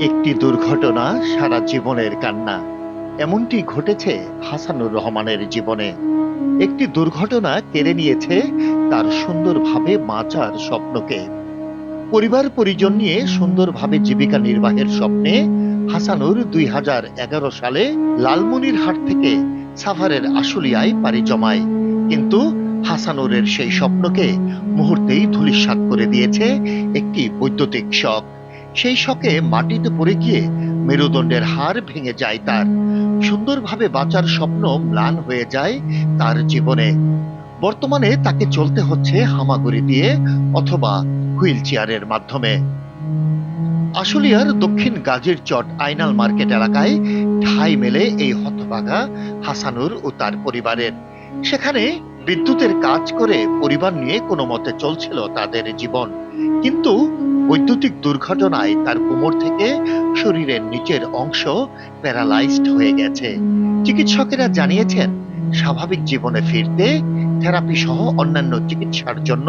একটি দুর্ঘটনা সারা জীবনের কান্না। এমনটি ঘটেছে হাসানুর রহমানের জীবনে। একটি দুর্ঘটনা কেড়ে নিয়েছে তার সুন্দরভাবে বাঁচার স্বপ্নকে। পরিবার পরিজন নিয়ে সুন্দরভাবে জীবিকা নির্বাহের স্বপ্নে হাসানুর দুই হাজার এগারো সালে লালমনিরহাট থেকে সাভারের আশুলিয়ায় পাড়ি জমায়। কিন্তু হাসানুরের সেই স্বপ্নকে মুহূর্তেই ধূলিসাৎ করে দিয়েছে একটি বৈদ্যুতিক শক। সেই শকে মাটিতে পড়ে গিয়ে মেরুদণ্ডের হাড় ভেঙে যায় তার। সুন্দরভাবে বাঁচার স্বপ্ন ম্লান হয়ে যায় তার জীবনে। বর্তমানে তাকে চলতে হচ্ছে হামাগুড়ি দিয়ে অথবা হুইল চেয়ারের মাধ্যমে। আশুলিয়ার দক্ষিণ গাজীর চট আইনাল মার্কেট এলাকায় ঠাই মেলে এই হতভাগা হাসানুর ও তার পরিবারের। সেখানে বিদ্যুতের কাজ করে পরিবার নিয়ে কোনো মতে চলছিল তাদের জীবন। কিন্তু বৈদ্যুতিক দুর্ঘটনায় তার কোমর থেকে শরীরের নিচের অংশ প্যারালাইজড হয়ে গেছে। চিকিৎসকেরা জানিয়েছেন, স্বাভাবিক জীবনে ফিরতে থেরাপি সহ অন্যান্য চিকিৎসার জন্য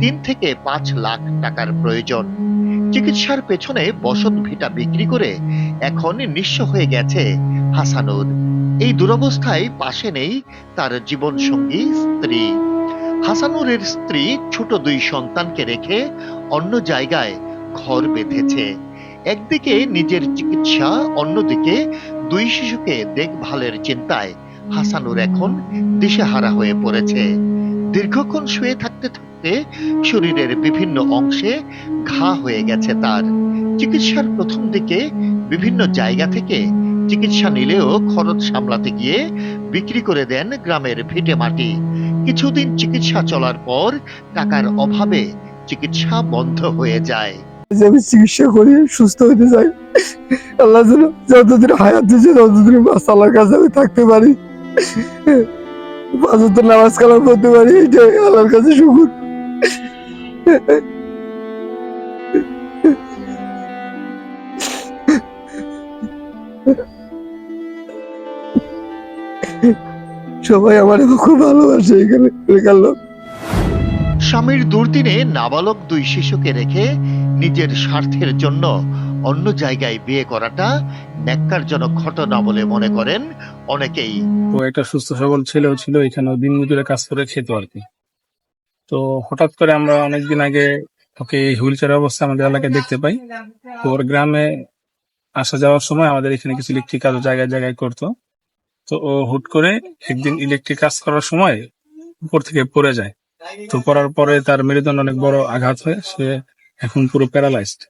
তিন থেকে পাঁচ লাখ টাকার প্রয়োজন। চিকিৎসার পেছনে বসত ভিটা বিক্রি করে এখন নিঃস্ব হয়ে গেছে হাসানুর। এই দুরবস্থায় পাশে নেই তার জীবন সঙ্গী স্ত্রী। হাসানুরের স্ত্রী ছোট দুই সন্তানকে রেখে অন্য জায়গায় ঘর বেঁধেছে। একদিকে নিজের চিকিৎসা, অন্যদিকে দুই শিশুকে দেখভালের চিন্তায় হাসানুর এখন দিশেহারা হয়ে পড়েছে। দীর্ঘক্ষণ শুয়ে থাকতে থাকতে শরীরের বিভিন্ন অংশে ঘা হয়ে গেছে তার। চিকিৎসার প্রথম দিকে বিভিন্ন জায়গা থেকে চিকিৎসা নিলেও খরচ সামলাতে গিয়ে বিক্রি করে দেন গ্রামের ভিটে মাটি। কিছুদিন চিকিৎসা চলার পর টাকার অভাবে চিকিৎসা বন্ধ হয়ে যায়। আমি চিকিৎসা করি, সুস্থ হতে চাই। আল্লাহ যেন যতদিন হায়াত দিয়েছে ততদিন আল্লাহর কাছে আমি থাকতে পারি। পাঁচত নামাজ কালাম করতে পারি, এটাই আল্লাহর কাছে শুকুর। সবাই আমার খুব ভালোবাসে এখানে এলাকার লোক? স্বামীর দুর্দিনে নাবালক দুই শিশুকে রেখে নিজের স্বার্থের জন্য অন্য জায়গায় বিয়ে করাটা ন্যাক্কারজনক ঘটনা বলে মনে করেন অনেকেই। তো একটা সুস্থ সবল ছেলেও ছিল এখানে দিন মজুরে কাজ করে খেত আর কি। তো হঠাৎ করে আমরা অনেকদিন আগে ওকে হুইল চেয়ার অবস্থায় আমাদের এলাকায় দেখতে পাই। ওর গ্রামে আসা যাওয়ার সময় আমাদের এখানে কিছু ইলেকট্রিক কাজ জায়গায় জায়গায় করতো। তো ও হুট করে একদিন ইলেকট্রিক কাজ করার সময় উপর থেকে পড়ে যায়। তো পড়ার পরে তার মেরুদণ্ড অনেক বড় আঘাত হয়, সে এখন পুরো প্যারালাইজড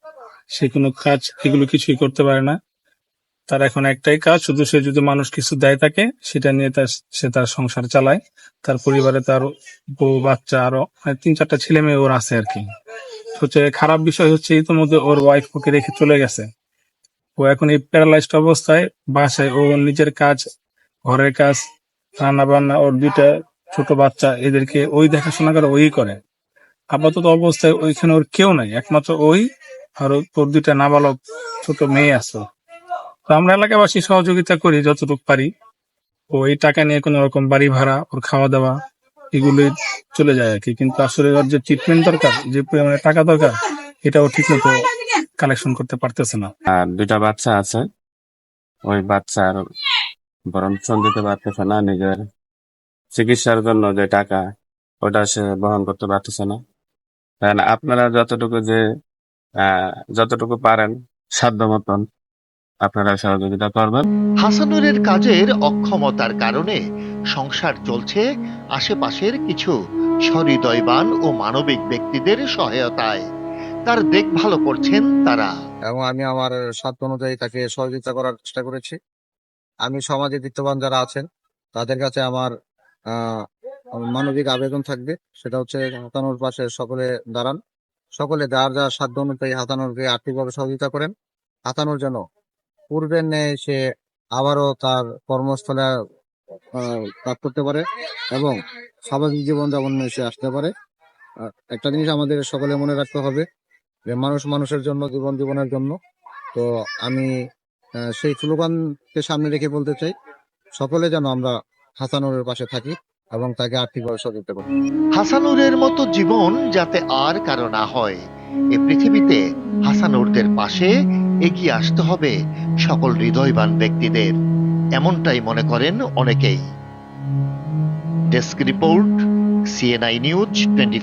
সে কোনো কাজ, এগুলো কিছুই করতে পারে না। তার এখন একটাই কাজ, শুধু সে যদি মানুষ কিছু দেয় তাকে, সেটা নিয়ে তার, সে তার সংসার চালায়। তার পরিবারে তার বউ, বাচ্চা আরও মানে তিন চারটা ছেলে মেয়ে ওর আছে আর কি। হচ্ছে খারাপ বিষয় হচ্ছে ইতিমধ্যে ওর ওয়াইফ ওকে রেখে চলে গেছে। ও এখন এই প্যারালাইজড অবস্থায় বাসায়, ও নিজের কাজ ঘরের কাজ রান্না বান্না ওর দুইটা ছোট বাচ্চা, এদেরকে ওই দেখাশোনা করে, ওই করে। আপাতত অবস্থায় ওইখানে ওর কেউ নাই, একমাত্র ওই আর ওর- দুইটা নাবালক ছোট মেয়ে আছে। তো আমরা এলাকাবাসী সহযোগিতা করি যতটুকু পারি। ও এই টাকা নিয়ে কোনো রকম বাড়ি ভাড়া, ওর খাওয়া দাওয়া এগুলোই চলে যায় আর কি। কিন্তু আসলে ওর যে ট্রিটমেন্ট দরকার, যে পরিমাণে টাকা দরকার, এটাও ঠিক মতো কালেকশন করতে পারতেছে না। আর দুইটা বাচ্চা আছে। ওই বাচ্চার বরণ দিতে পারতেছে না নিজের চিকিৎসার জন্য যে টাকা ওটা সে বহন করতে পারতেছে না। তাই না আপনারা যতটুকু যে আহ, যতটুকু পারেন সাধ্য মতন আপনারা সহযোগিতা করবেন। হাসানুরের কাজের অক্ষমতার কারণে সংসার চলছে আশেপাশের কিছু সহৃদয়বান ও মানবিক ব্যক্তিদের সহায়তায়। তার দেখভাল করছেন তারা। এবং আমি আমার সাধ্য অনুযায়ী তাকে সহযোগিতা করার চেষ্টা করেছি। আমি সমাজে বিত্তবান যারা আছেন, তাদের কাছে আমার মানবিক আবেদন থাকবে। সেটা হচ্ছে হাতানোর পাশে সকলে দাঁড়ান। সকলে যার যার সাধ্য অনুযায়ী হাতানোরকে আর্থিকভাবে সহযোগিতা করেন। হাতানোর যেন পূর্বের ন্যায় সে আবারও তার কর্মস্থলে কাজ করতে পারে এবং স্বাভাবিক জীবনযাপন সে আসতে পারে। একটা জিনিস আমাদের সকলে মনে রাখতে হবে যে মানুষ মানুষের জন্য, জীবন জীবনের জন্য। তো আমি সেই স্লোগানকে সামনে রেখে বলতে চাই, সকলে যেন আমরা হাসানুরের পাশে থাকি এবং তাকে আর্থিকভাবে সহযোগিতা করি। হাসানুরের মতো জীবন যাতে আর কারও না হয়, এ পৃথিবীতে হাসানুরদের পাশে এগিয়ে আসতে হবে সকল হৃদয়বান ব্যক্তিদের, এমনটাই মনে করেন অনেকেই। Desk report CNI news twenty